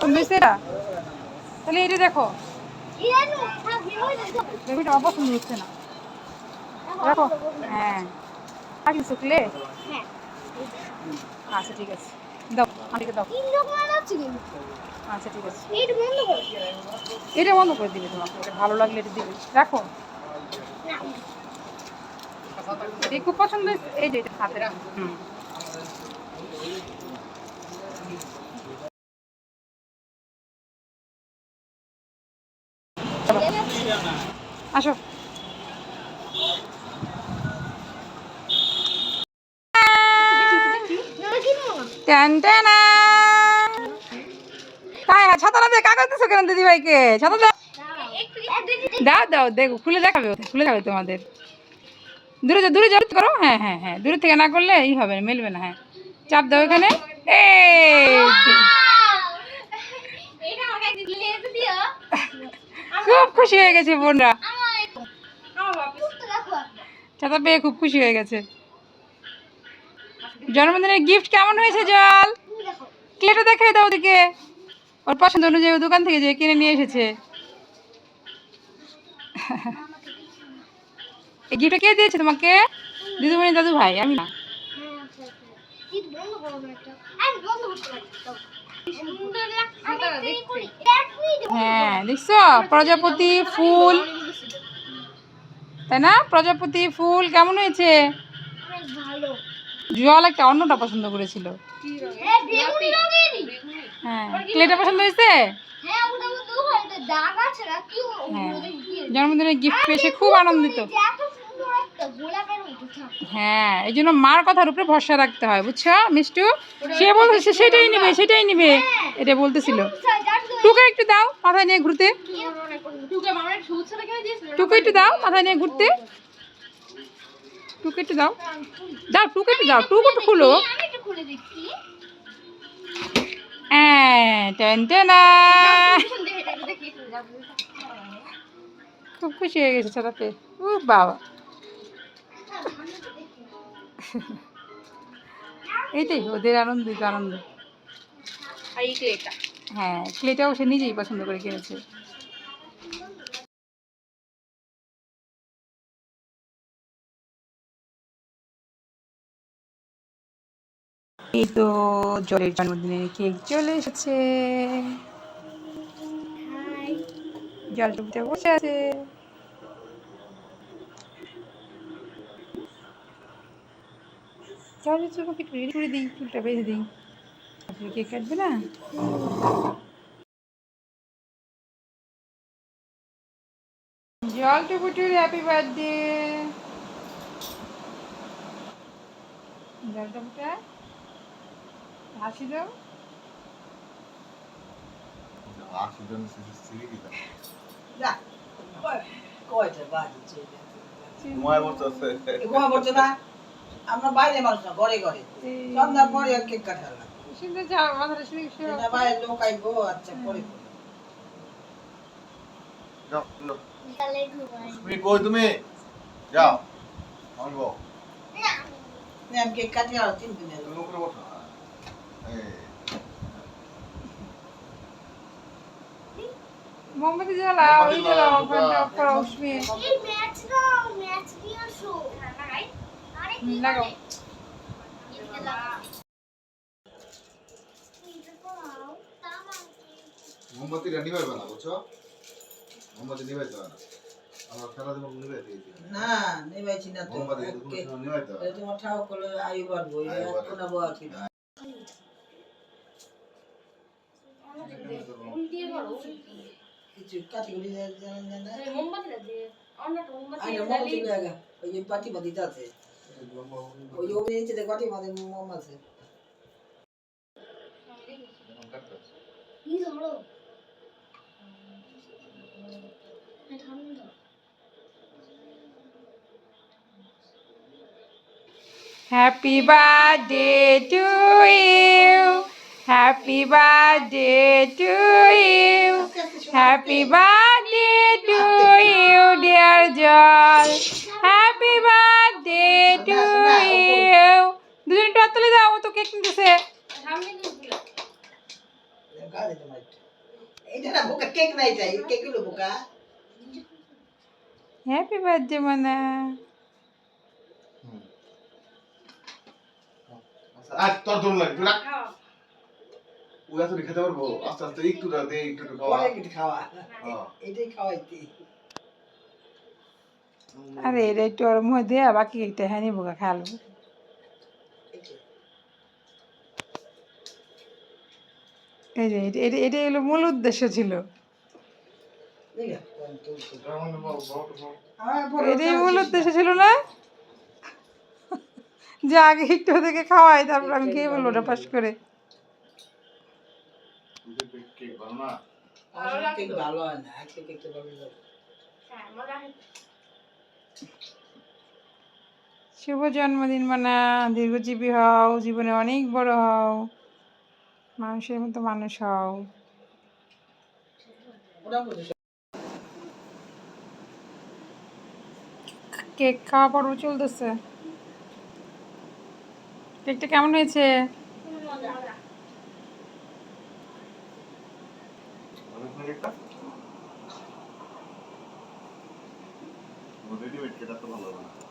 তুমি সেটা তাহলে এটা দেখো। বেবিটা হচ্ছে না। দেখো হ্যাঁ। আর শুকলে? আচ্ছা ঠিক আছে। দাও দাও। আচ্ছা ঠিক আছে। এটা বন্ধ করে দিবে তোমাকে, এটা ভালো লাগলে এটা দিবে। রাখো। এটা খুব পছন্দ এই যে, এটা হাতে হুম। আসো। হ্যাঁ, ছাতা দাও দাও দাও দেখো খুলে দেখাবে খুলে যাবে তোমাদের। দূরে দূরে করো। হ্যাঁ হ্যাঁ হ্যাঁ থেকে না করলে হবে না মেলবে না হ্যাঁ। চাপ দাও এখানে। এই! খুশি হয়ে গেছে বোনরা। ছাতা পেয়ে খুব খুশি হয়ে গেছে। জন্মদিনের গিফট কেমন হয়েছে, জল? কেটে দেখাই দাও ওদিকে। ওর পছন্দ অনুযায়ী দোকান থেকে যে কিনে নিয়ে এসেছে। এই গিফটটা কে দিয়েছে তোমাকে? দিদিমণি দাদু ভাই আমি না। হ্যাঁ দেখছ? প্রজাপতি ফুল। তাই না? প্রজাপতি ফুল, কেমন হয়েছে? জল একটা অন্যটা পছন্দ করেছিল। হ্যাঁ পছন্দ হয়েছে? হ্যাঁ জন্মদিনের গিফট পেয়েছে খুব আনন্দিত। হ্যাঁ এই জন্য মার কথার উপরে ভরসা রাখতে হয়, বুঝছ? মিষ্টু? সে বলতেছে সেটাই নিবে সেটাই নিবে। এটা বলতেছিল। টুকে একটু দাও মাথায় নিয়ে ঘুরতে। টুকে একটু দাও মাথায় নিয়ে ঘুরতে। টুকে একটু দাও। দাও, টুকে একটু দাও, টুকু একটু খুলো। হ্যাঁ খুব খুশি হয়ে গেছে ছোটাতে ও বাবা। এইটাই ওদের আনন্দিত আনন্দ। হ্যাঁ ক্লেটাও সে নিজেই পছন্দ করে কিনেছে। এই তো জলের জন্মদিনের কেক চলে এসেছে। জল টুকতে বসে আছে। তাহলে তোমাকে একটু রেডি করে দিই চুলটা বেঁধে দিই। তারপরে কেক কাটবে না? জল টুকুটুর হ্যাপি বার্থডে জল টুকুটা হাসি দাও। আমরা বাইরে মানুষ না ঘরে ঘরে। সন্ধ্যা পরে আর কেক কাটালাম সুন্দর যাও মাথাটা শুনে শুনে না বাইরে লোক আইবো আচ্ছা পরে তুমি কই তুমি? যাও আমি বল। আমি কেক কাটি আর তিন দিনের তুমি উপরে বসো। মোমবাতি জ্বালাও জ্বালাও অফ করো হুম, লাগাও মোমবাতিটা নিভাইবে না বুঝছ? মোমবাতি নিভাইতে হয় না আমরা খেলা দেবো গেছি না নেবাইছি না তো। মোমবাতি হয় এটা তোমার ঠাও করলে আয়ু বাড়বে। এখন আবো আছি কিছু কাটি গুলি জানেন জানেন আইনা মোমবাতি লাগা ওই যে পাটি বাতি আছে ওই ওই নিচে দেখ পাটি বাতি মোম আছে Happy birthday to you. Happy birthday to you. Happy birthday এটা না বোকা কেক হলো বোকা। হ্যাপি বার্থডে মানা আচ্ছা, তোর দৌড় লাগে তুই রাখ। ওই খেতে পারব? আস্তে আস্তে একটু দে দে, একটু একটু খাওয়া। পরে খাওয়া। হ্যাঁ। এটাই খাওয়াইতে। আরে এটা একটু ওর মুখে দেয়া বাকি একটা হ্যাঁ নিবো খালো এই যে, এটা- এটা এটাই হলো মূল উদ্দেশ্য ছিল। এটাই মূল উদ্দেশ্য ছিল না? যে আগে একটু ওদেরকে খাওয়াই, তারপর আমি খেয়ে বলব ওটা পাস করে। শুভ জন্মদিন, মানা। দীর্ঘজীবী হও, জীবনে অনেক বড় হও। মানুষের মতো মানুষ হও। কেক খাওয়া পর্ব চলতেছে কেকটা কেমন হয়েছে? ভালো